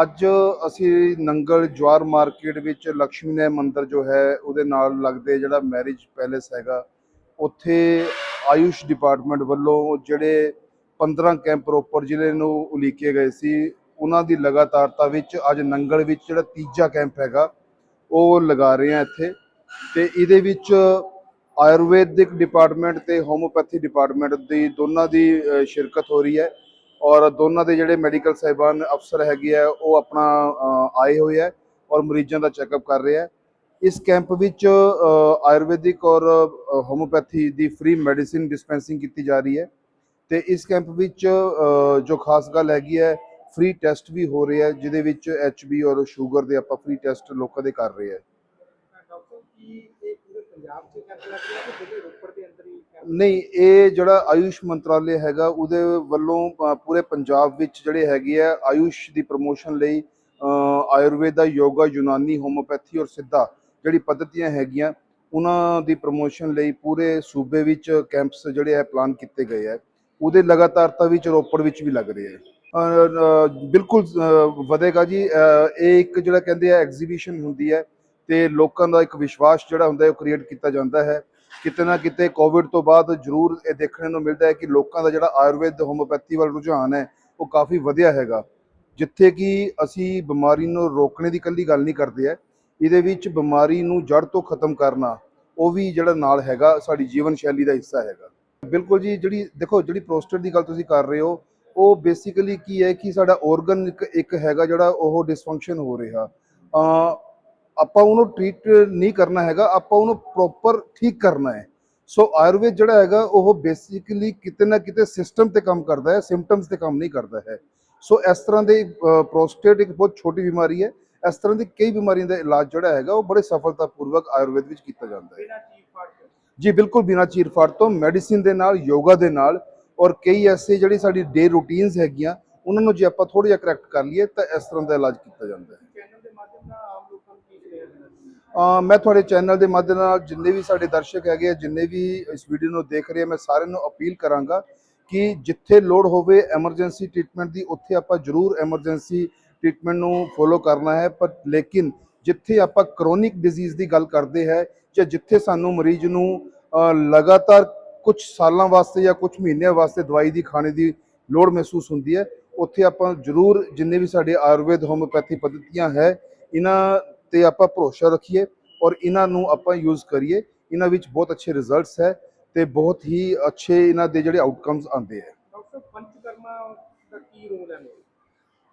ਅੱਜ ਅਸੀਂ ਨੰਗਲ ਜਵਾਰ ਮਾਰਕੀਟ ਵਿੱਚ ਲక్ష్ਮੀ ਨਾਰਾਇਣ ਮੰਦਿਰ ਜੋ ਹੈ, ਉਹਦੇ ਨਾਲ ਲੱਗਦੇ ਜਿਹੜਾ ਮੈਰਿਜ ਪੈਲੇਸ ਹੈਗਾ, ਉੱਥੇ ਆਯੁਸ਼ ਡਿਪਾਰਟਮੈਂਟ ਵੱਲੋਂ ਜਿਹੜੇ 15 ਕੈਂਪ ਰੋਪੜ ਜ਼ਿਲ੍ਹੇ ਨੂੰ ਉਲੀਕੇ ਗਏ ਸੀ, ਉਹਨਾਂ ਦੀ ਲਗਾਤਾਰਤਾ ਵਿੱਚ ਅੱਜ ਨੰਗਲ ਵਿੱਚ ਜਿਹੜਾ ਤੀਜਾ ਕੈਂਪ ਹੈਗਾ, ਉਹ ਲਗਾ ਰਹੇ ਆ ਇੱਥੇ। ਤੇ ਇਹਦੇ ਵਿੱਚ ਆਯੁਰਵੈਦਿਕ ਡਿਪਾਰਟਮੈਂਟ ਤੇ ਹੋਮੋਪੈਥੀ ਡਿਪਾਰਟਮੈਂਟ ਦੀ ਦੋਨਾਂ ਦੀ ਸ਼ਿਰਕਤ ਹੋ ਰਹੀ ਹੈ। ਔਰ ਦੋਨਾਂ ਦੇ ਜਿਹੜੇ ਮੈਡੀਕਲ ਸਾਹਿਬਾਨ ਅਫਸਰ ਹੈਗੇ ਆ, ਉਹ ਆਪਣਾ ਆਏ ਹੋਏ ਆ ਔਰ ਮਰੀਜ਼ਾਂ ਦਾ ਚੈੱਕਅਪ ਕਰ ਰਹੇ ਆ। ਇਸ ਕੈਂਪ ਵਿੱਚ ਆਯੁਰਵੈਦਿਕ ਔਰ ਹੋਮੋਪੈਥੀ ਦੀ ਫ੍ਰੀ ਮੈਡੀਸਿਨ ਡਿਸਪੈਂਸਿੰਗ ਕੀਤੀ ਜਾ ਰਹੀ ਹੈ ਤੇ ਇਸ ਕੈਂਪ ਵਿੱਚ ਜੋ ਖਾਸ ਗੱਲ ਹੈਗੀ ਹੈ, ਫ੍ਰੀ ਟੈਸਟ ਵੀ ਹੋ ਰਹੇ ਆ, ਜਿਹਦੇ ਵਿੱਚ ਐਚਬੀ ਔਰ ਸ਼ੂਗਰ ਦੇ ਆਪਾਂ ਫ੍ਰੀ ਟੈਸਟ ਲੋਕਾਂ ਦੇ ਕਰ ਰਹੇ ਆ। ਡਾਕਟਰ ਕੀ ਇਹ ਪੰਜਾਬ 'ਚ ਕੈਂਪ ਲੱਗ ਰਿਹਾ ਕਿ ਜਿਹੜੇ ਰੋਪੜ ਦੇ ਅੰਦਰ ਹੀ ਕੈਂਪ ਨਹੀਂ, ਇਹ ਜਿਹੜਾ ਆਯੁਸ਼ ਮੰਤਰਾਲੇ ਹੈਗਾ, ਉਹਦੇ ਵੱਲੋਂ ਪੂਰੇ ਪੰਜਾਬ ਵਿੱਚ ਜਿਹੜੇ ਹੈਗੇ ਆ, ਆਯੁਸ਼ ਦੀ ਪ੍ਰਮੋਸ਼ਨ ਲਈ ਆਯੁਰਵੇਦਾ ਯੋਗਾ ਯੂਨਾਨੀ ਹੋਮੋਪੈਥੀ ਔਰ ਸਿੱਧਾ ਜਿਹੜੀ ਪद्धਤੀਆਂ ਹੈਗੀਆਂ, ਉਹਨਾਂ ਦੀ ਪ੍ਰਮੋਸ਼ਨ ਲਈ ਪੂਰੇ ਸੂਬੇ ਵਿੱਚ ਕੈਂਪਸ ਜਿਹੜੇ ਹੈ ਪਲਾਨ ਕੀਤੇ ਗਏ ਹੈ ਉਹਦੇ ਲਗਾਤਾਰਤਾ ਵਿੱਚ ਰੋਪੜ ਵਿੱਚ ਵੀ ਲੱਗ ਰਹੇ ਹੈ ਬਿਲਕੁਲ ਵਧੇਗਾ ਜੀ। ਇਹ ਇੱਕ ਜਿਹੜਾ ਕਹਿੰਦੇ ਆ ਐਗਜ਼ੀਬਿਸ਼ਨ ਹੁੰਦੀ ਹੈ ਤੇ ਲੋਕਾਂ ਦਾ ਇੱਕ ਵਿਸ਼ਵਾਸ ਜਿਹੜਾ ਹੁੰਦਾ ਹੈ, ਉਹ ਕ੍ਰੀਏਟ ਕੀਤਾ ਜਾਂਦਾ ਹੈ। ਕਿਤੇ ਨਾ ਕਿਤੇ ਕੋਵਿਡ ਤੋਂ ਬਾਅਦ ਜ਼ਰੂਰ ਇਹ ਦੇਖਣ ਨੂੰ ਮਿਲਦਾ ਹੈ ਕਿ ਲੋਕਾਂ ਦਾ ਜਿਹੜਾ ਆਯੁਰਵੇਦ ਹੋਮੋਪੈਥੀ ਵੱਲ ਰੁਝਾਨ ਹੈ, ਉਹ ਕਾਫੀ ਵਧਿਆ ਹੈਗਾ। ਜਿੱਥੇ ਕਿ ਅਸੀਂ ਬਿਮਾਰੀ ਨੂੰ ਰੋਕਣੇ ਦੀ ਕੱਲੀ ਗੱਲ ਨਹੀਂ ਕਰਦੇ ਹੈ, ਇਹਦੇ ਵਿੱਚ ਬਿਮਾਰੀ ਨੂੰ ਜੜ ਤੋਂ ਖਤਮ ਕਰਨਾ, ਉਹ ਵੀ ਜਿਹੜਾ ਨਾਲ ਹੈਗਾ, ਸਾਡੀ ਜੀਵਨ ਸ਼ੈਲੀ ਦਾ ਹਿੱਸਾ ਹੈਗਾ। ਬਿਲਕੁਲ ਜੀ, ਜਿਹੜੀ ਦੇਖੋ, ਜਿਹੜੀ ਪ੍ਰੋਸਟੇਟ ਦੀ ਗੱਲ ਤੁਸੀਂ ਕਰ ਰਹੇ ਹੋ, ਉਹ ਬੇਸਿਕਲੀ ਕੀ ਹੈ ਕਿ ਸਾਡਾ ਆਰਗਨ ਇੱਕ ਇੱਕ ਹੈਗਾ ਜਿਹੜਾ ਉਹ ਡਿਸਫੰਕਸ਼ਨ ਹੋ ਰਿਹਾ। ਆਪਾਂ ਉਹਨੂੰ ਟ੍ਰੀਟ ਨਹੀਂ ਕਰਨਾ ਹੈਗਾ ਆਪਾਂ ਉਹਨੂੰ ਪ੍ਰੋਪਰ ਠੀਕ ਕਰਨਾ ਹੈ। ਸੋ ਆਯੁਰਵੇਦ ਜਿਹੜਾ ਹੈਗਾ ਉਹ ਬੇਸਿਕਲੀ ਕਿਤੇ ਨਾ ਕਿਤੇ ਸਿਸਟਮ ਤੇ ਕੰਮ ਕਰਦਾ ਹੈ ਸਿੰਪਟਮਸ ਤੇ ਕੰਮ ਨਹੀਂ ਕਰਦਾ ਹੈ। ਸੋ ਇਸ ਤਰ੍ਹਾਂ ਦੇ ਪ੍ਰੋਸਟੇਟ ਇੱਕ ਬਹੁਤ ਛੋਟੀ ਬਿਮਾਰੀ ਹੈ। ਇਸ ਤਰ੍ਹਾਂ ਦੀ ਕਈ ਬਿਮਾਰੀਆਂ ਦਾ ਇਲਾਜ ਜਿਹੜਾ ਹੈਗਾ ਉਹ ਬੜੇ ਸਫਲਤਾਪੂਰਵਕ ਆਯੁਰਵੇਦ ਵਿੱਚ ਕੀਤਾ ਜਾਂਦਾ ਹੈ। ਜੀ ਬਿਲਕੁਲ ਬਿਨਾਂ ਚੀਰਫਾੜ ਤੋਂ ਮੈਡੀਸਿਨ ਦੇ ਨਾਲ ਯੋਗਾ ਦੇ ਨਾਲ ਔਰ ਕਈ ਐਸੇ ਜਿਹੜੀ ਸਾਡੀ ਡੇ ਰੂਟੀਨਸ ਹੈਗੀਆਂ ਉਹਨਾਂ ਨੂੰ ਜੇ ਆਪਾਂ ਥੋੜਾ ਜਿਹਾ ਕਰੈਕਟ ਕਰ ਲਈਏ ਤਾਂ ਇਸ ਤਰ੍ਹਾਂ ਦਾ ਇਲਾਜ ਕੀਤਾ ਜਾਂਦਾ ਹੈ। ਮੈਂ ਤੁਹਾਡੇ ਚੈਨਲ ਦੇ ਮਾਧਿਅਮ ਨਾਲ ਜਿੰਨੇ ਵੀ ਸਾਡੇ ਦਰਸ਼ਕ ਹੈਗੇ ਆ, ਜਿੰਨੇ ਵੀ ਇਸ ਵੀਡੀਓ ਨੂੰ ਦੇਖ ਰਹੇ ਆ, ਮੈਂ ਸਾਰਿਆਂ ਨੂੰ ਅਪੀਲ ਕਰਾਂਗਾ ਕਿ ਜਿੱਥੇ ਲੋੜ ਹੋਵੇ ਐਮਰਜੈਂਸੀ ਟ੍ਰੀਟਮੈਂਟ ਦੀ, ਉੱਥੇ ਆਪਾਂ ਜ਼ਰੂਰ ਐਮਰਜੈਂਸੀ ਟ੍ਰੀਟਮੈਂਟ ਨੂੰ ਫੋਲੋ ਕਰਨਾ ਹੈ। ਪਰ ਲੇਕਿਨ ਜਿੱਥੇ ਆਪਾਂ ਕਰੋਨਿਕ ਡਿਜ਼ੀਜ਼ ਦੀ ਗੱਲ ਕਰਦੇ ਹੈ ਜਾਂ ਜਿੱਥੇ ਸਾਨੂੰ ਮਰੀਜ਼ ਨੂੰ ਲਗਾਤਾਰ ਕੁਝ ਸਾਲਾਂ ਵਾਸਤੇ ਜਾਂ ਕੁਝ ਮਹੀਨਿਆਂ ਵਾਸਤੇ ਦਵਾਈ ਦੀ, ਖਾਣੇ ਦੀ ਲੋੜ ਮਹਿਸੂਸ ਹੁੰਦੀ ਹੈ, ਉੱਥੇ ਆਪਾਂ ਜ਼ਰੂਰ ਜਿੰਨੇ ਵੀ ਸਾਡੇ ਆਯੁਰਵੇਦ ਹੋਮੋਪੈਥੀ ਪੱਧਤੀਆਂ ਹੈ ਇਹਨਾਂ ਤੇ ਆਪਾਂ ਭਰੋਸਾ ਰੱਖੀਏ ਔਰ ਇਹਨਾਂ ਨੂੰ ਆਪਾਂ ਯੂਜ਼ ਕਰੀਏ। ਇਹਨਾਂ ਵਿੱਚ ਬਹੁਤ ਅੱਛੇ ਰਿਜ਼ਲਟਸ ਹੈ ਤੇ ਬਹੁਤ ਹੀ ਅੱਛੇ ਇਹਨਾਂ ਦੇ ਜਿਹੜੇ ਆਊਟਕਮਸ ਆਉਂਦੇ ਹੈ। ਡਾਕਟਰ ਪੰਚਕਰਮਾ ਦਾ ਕੀ ਰੋਲ ਹੈ?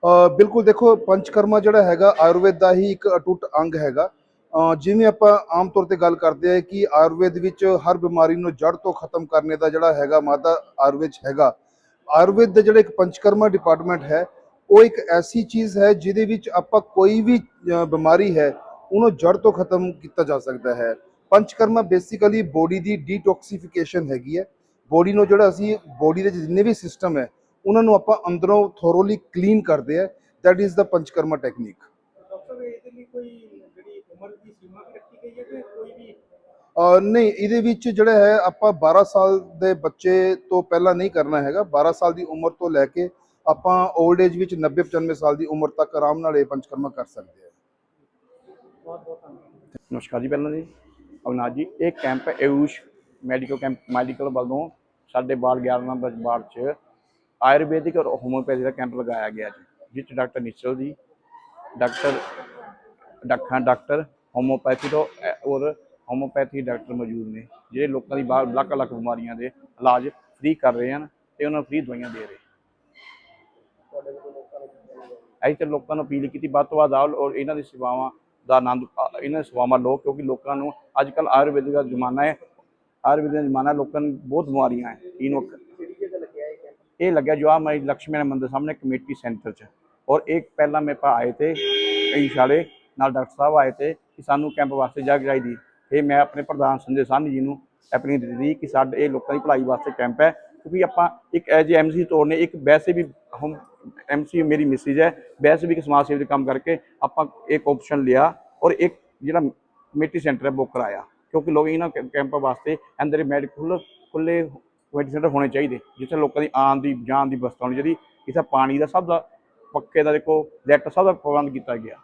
ਅ, ਬਿਲਕੁਲ ਦੇਖੋ ਪੰਚਕਰਮਾ ਜਿਹੜਾ ਹੈਗਾ ਆਯੁਰਵੇਦ ਦਾ ਹੀ ਇੱਕ ਅਟੁੱਟ ਅੰਗ ਹੈਗਾ। ਜਿਵੇਂ ਆਪਾਂ ਆਮ ਤੌਰ ਤੇ ਗੱਲ ਕਰਦੇ ਆ ਕਿ ਆਯੁਰਵੇਦ ਵਿੱਚ ਹਰ ਬਿਮਾਰੀ ਨੂੰ ਜੜ ਤੋਂ ਖਤਮ ਕਰਨੇ ਦਾ ਜਿਹੜਾ ਹੈਗਾ ਮਾਦਾ ਆਯੁਰਵੇਦ ਹੈਗਾ। ਆਯੁਰਵੇਦ ਦਾ ਜਿਹੜਾ ਇੱਕ ਪੰਚਕਰਮਾ ਡਿਪਾਰਟਮੈਂਟ ਹੈ ਉਹ ਇੱਕ ਐਸੀ ਚੀਜ਼ ਹੈ ਜਿਹਦੇ ਵਿੱਚ ਆਪਾਂ ਕੋਈ ਵੀ ਬਿਮਾਰੀ ਹੈ ਉਹਨੂੰ ਜੜ ਤੋਂ ਖਤਮ ਕੀਤਾ ਜਾ ਸਕਦਾ ਹੈ। ਪੰਚਕਰਮਾ ਬੇਸਿਕਲੀ ਬੋਡੀ ਦੀ ਡੀਟੌਕਸੀਫਿਕੇਸ਼ਨ ਹੈਗੀ ਹੈ। ਬੋਡੀ ਨੂੰ ਜਿਹੜਾ ਅਸੀਂ ਬੋਡੀ ਦੇ ਜਿੰਨੇ ਵੀ ਸਿਸਟਮ ਹੈ ਉਹਨਾਂ ਨੂੰ ਆਪਾਂ ਅੰਦਰੋਂ ਥੋਰੋਲੀ ਕਲੀਨ ਕਰਦੇ ਆ that is the panchakarma technique doctor ਇਹਦੇ ਲਈ ਕੋਈ ਜਿਹੜੀ ਉਮਰ ਦੀ ਸੀਮਾ ਵੀ ਰੱਖੀ ਗਈ ਹੈ ਕਿ ਕੋਈ ਵੀ? ਅਹ ਨਹੀਂ ਇਹਦੇ ਵਿੱਚ ਜਿਹੜਾ ਹੈ ਆਪਾਂ 12 ਸਾਲ ਦੇ ਬੱਚੇ ਤੋਂ ਪਹਿਲਾਂ ਨਹੀਂ ਕਰਨਾ ਹੈਗਾ। 12 ਸਾਲ ਦੀ ਉਮਰ ਤੋਂ ਲੈ ਕੇ ਆਪਾਂ 올ਡ ਏਜ ਵਿੱਚ 90 95 ਸਾਲ ਦੀ ਉਮਰ ਤੱਕ ਆਰਾਮ ਨਾਲ ਇਹ ਪੰਚਕਰਮਾ ਕਰ ਸਕਦੇ ਹਾਂ। ਬਹੁਤ ਬਹੁਤ ਧੰਨਵਾਦ ਨਮਸਕਾਰ ਜੀ ਪਹਿਲਾਂ ਜੀ। ਅਵਨਾਜ ਜੀ, ਇਹ camp Ayush medical camp medical ਵੱਲੋਂ ਸਾਡੇ ਬਾਲ 11 ਨੰਬਰ ਵਾਰਡ 'ਚ ਆਯੁਰਵੈਦਿਕ ਔਰ ਹੋਮੋਪੈਥੀ ਦਾ ਕੈਂਪ ਲਗਾਇਆ ਗਿਆ ਜੀ ਜਿਸ 'ਚ ਡਾਕਟਰ ਨਿਸ਼ਚਲ ਜੀ, ਡਾਕਟਰ ਡਾਕਟਰ ਡਾਕਟਰ ਹੋਮੋਪੈਥੀ ਤੋਂ ਔਰ ਹੋਮੋਪੈਥੀ ਡਾਕਟਰ ਮੌਜੂਦ ਨੇ, ਜਿਹੜੇ ਲੋਕਾਂ ਦੀ ਬਾਹਰ ਲੱਖ ਲੱਖ ਬਿਮਾਰੀਆਂ ਦੇ ਇਲਾਜ ਫ੍ਰੀ ਕਰ ਰਹੇ ਹਨ ਤੇ ਉਹਨਾਂ ਨੂੰ ਫ੍ਰੀ ਦਵਾਈਆਂ ਦੇ ਰਹੇ ਅਸੀਂ ਤੇ ਲੋਕਾਂ ਨੂੰ ਅਪੀਲ ਕੀਤੀ ਵੱਧ ਤੋਂ ਵੱਧ ਆਓ ਔਰ ਇਹਨਾਂ ਦੀ ਸੇਵਾਵਾਂ ਦਾ ਆਨੰਦ ਅ, ਇਹਨਾਂ ਦੀ ਸੇਵਾਵਾਂ ਲਓ ਕਿਉਂਕਿ ਲੋਕਾਂ ਨੂੰ ਅੱਜ ਕੱਲ ਆਯੁਰਵੈਦਿਕ ਦਾ ਜ਼ਮਾਨਾ ਹੈ ਆਯੁਰਵੈਦਿਕ ਦਾ ਜ਼ਮਾਨਾ ਲੋਕਾਂ ਨੂੰ ਬਹੁਤ ਬਿਮਾਰੀਆਂ ਹੈ ਤੀਨ ਕਿਹੜੀ ਲੱਗਿਆ ਇਹ ਕੈਂਪ ਇਹ ਲੱਗਿਆ ਜੋ ਆ ਮੈਂ ਲక్ష్ਮੀ ਨਾਰਾਇਣ ਮੰਦਿਰ ਸਾਹਮਣੇ ਕਮੇਟੀ ਸੈਂਟਰ 'ਚ। ਔਰ ਇੱਕ ਪਹਿਲਾਂ ਮੇਰੇ ਪਾ ਆਏ ਤੇ ਇਸ਼ਾਲੇ ਨਾਲ ਡਾਕਟਰ ਸਾਹਿਬ ਆਏ ਤੇ ਕਿ ਸਾਨੂੰ ਕੈਂਪ ਵਾਸਤੇ ਜਗ੍ਹਾ ਚਾਹੀਦੀ। ਇਹ ਮੈਂ ਆਪਣੇ ਪ੍ਰਧਾਨ ਸੰਜੇ ਸਾਹਨੀ ਜੀ ਨੂੰ ਐਪਲੀ ਦਿੱਤੀ ਕਿ ਸਾਡੇ ਇਹ ਲੋਕਾਂ ਦੀ ਭਲਾਈ ਵਾਸਤੇ ਕੈਂਪ ਹੈ ਕਿਉਂਕਿ ਆਪਾਂ ਇੱਕ ਐਜ ਐਮਸੀ ਤੌਰ ਨੇ ਇੱਕ ਵੈਸੇ ਵੀ ਹਮ ਐਮਸੀ ਮੇਰੀ ਮਿਸਿਜ ਹੈ ਵੈਸੇ ਵੀ ਇੱਕ ਸਮਾਜ ਸੇਵਾ ਦੇ ਕੰਮ ਕਰਕੇ ਆਪਾਂ ਇੱਕ ਆਪਸ਼ਨ ਲਿਆ ਔਰ ਇੱਕ ਜਿਹੜਾ ਕਮੇਟੀ ਸੈਂਟਰ ਹੈ, ਬੁੱਕ ਕਰਾਇਆ। ਕਿਉਂਕਿ ਲੋਕ ਇਹਨਾਂ ਕੈਂਪਾਂ ਵਾਸਤੇ ਅੰਦਰ ਮੈਡੀਕਲ ਖੁੱਲੇ ਕਮੇਟੀ ਸੈਂਟਰ ਹੋਣੇ ਚਾਹੀਦੇ, ਜਿੱਥੇ ਲੋਕਾਂ ਦੀ ਆਉਣ ਦੀ, ਜਾਣ ਦੀ ਬਸਤਾ ਹੋਣੀ ਚਾਹੀਦੀ ਇੱਥੇ ਪਾਣੀ ਦਾ ਸਭ ਦਾ ਪੱਕੇ ਦਾ ਦੇਖੋ ਲੈਟ ਸਭ ਦਾ ਪ੍ਰਬੰਧ ਕੀਤਾ ਗਿਆ।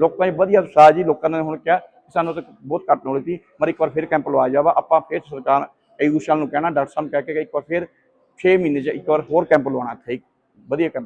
ਲੋਕਾਂ ਨੇ ਵਧੀਆ ਉਤਸ਼ਾਹ ਜੀ, ਲੋਕਾਂ ਨੇ ਹੁਣ ਕਿਹਾ ਸਾਨੂੰ ਤਾਂ ਬਹੁਤ ਘੱਟ ਨੌਲੇਜ ਸੀ ਮਰ ਇੱਕ ਵਾਰ ਫਿਰ ਕੈਂਪ ਲਵਾਇਆ ਜਾਵਾ, ਆਪਾਂ ਫਿਰ ਸਰਕਾਰ ਐਗੂਸ਼ਲ ਨੂੰ ਕਹਿਣਾ, ਡਾਕਟਰ ਸਾਹਿਬ ਕਹਿ ਕੇ ਇੱਕ ਵਾਰ ਫਿਰ 6 ਮਹੀਨੇ 'ਚ ਇੱਕ ਵਾਰ ਹੋਰ ਕੈਂਪ ਲਵਾਉਣਾ ਇੱਥੇ। ਵਧੀਆ ਕੈਂਪ